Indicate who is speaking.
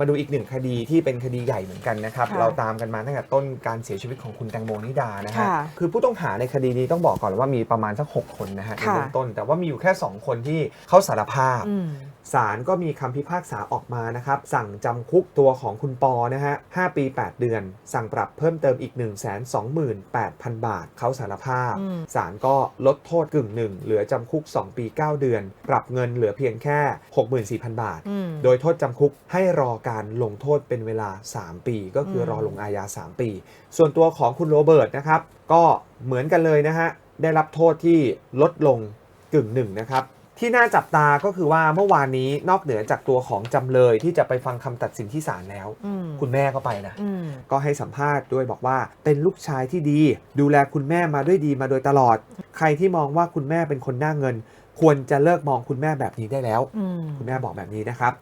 Speaker 1: มาดูอีกหนึ่งคดีที่เป็นคดีใหญ่เหมือนกันนะครับ
Speaker 2: ค่ะ
Speaker 1: เราตามกันมาตั้งแต่ต้นการเสียชีวิตของคุณแตงโมนิดานะฮะ
Speaker 2: ค่ะ
Speaker 1: คือผู้ต้องหาในคดีนี้ต้องบอกก่อนว่ามีประมาณสักหกคนนะฮะใน
Speaker 2: ค่ะ
Speaker 1: เบื้องต้น แต่ว่ามีอยู่แค่ 2 คนที่เขาสารภาพ
Speaker 2: อืม
Speaker 1: ศาลก็มีคำพิพากษาออกมานะครับ สั่งจำคุกตัวของคุณปอนะฮะ 5 ปี 8 เดือน สั่งปรับเพิ่มเติมอีก 1 2 8 0 0 0 บาท เขาสารภาพ
Speaker 2: อืม
Speaker 1: ศาลก็ลดโทษกึ่งหนึ่งเหลือจำคุก 2 ปี 9 เดือน ปรับเงินเหลือเพียงแค่ 64,000 บาท
Speaker 2: อืม
Speaker 1: โดยโทษจำคุกให้รอการลงโทษเป็นเวลา 3 ปี ก็คืออ
Speaker 2: ม
Speaker 1: รอลงอาญา 3 ปี ส่วนตัวของคุณโรเบิร์ตนะครับ ก็เหมือนกันเลยนะฮะ ได้รับโทษที่ลดลงกึ่งหนึ่งนะครับ ที่น่าจับตาก็คือว่าเมื่อวานนี้นอกเหนือจากตัวของจำเลยที่จะไปฟังคำตัดสินที่ศาลแล้ว
Speaker 2: อืม
Speaker 1: คุณแม่ก็ไปนะ
Speaker 2: อืม
Speaker 1: ก็ให้สัมภาษณ์ด้วยบอกว่าเป็นลูกชายที่ดี ดูแลคุณแม่มาด้วยดีมาโดยตลอด ใครที่มองว่าคุณแม่เป็นคนหน้าเงิน ควรจะเลิกมองคุณแม่แบบนี้ได้แล้ว
Speaker 2: อืม
Speaker 1: คุณแม่บอกแบบนี้นะครับ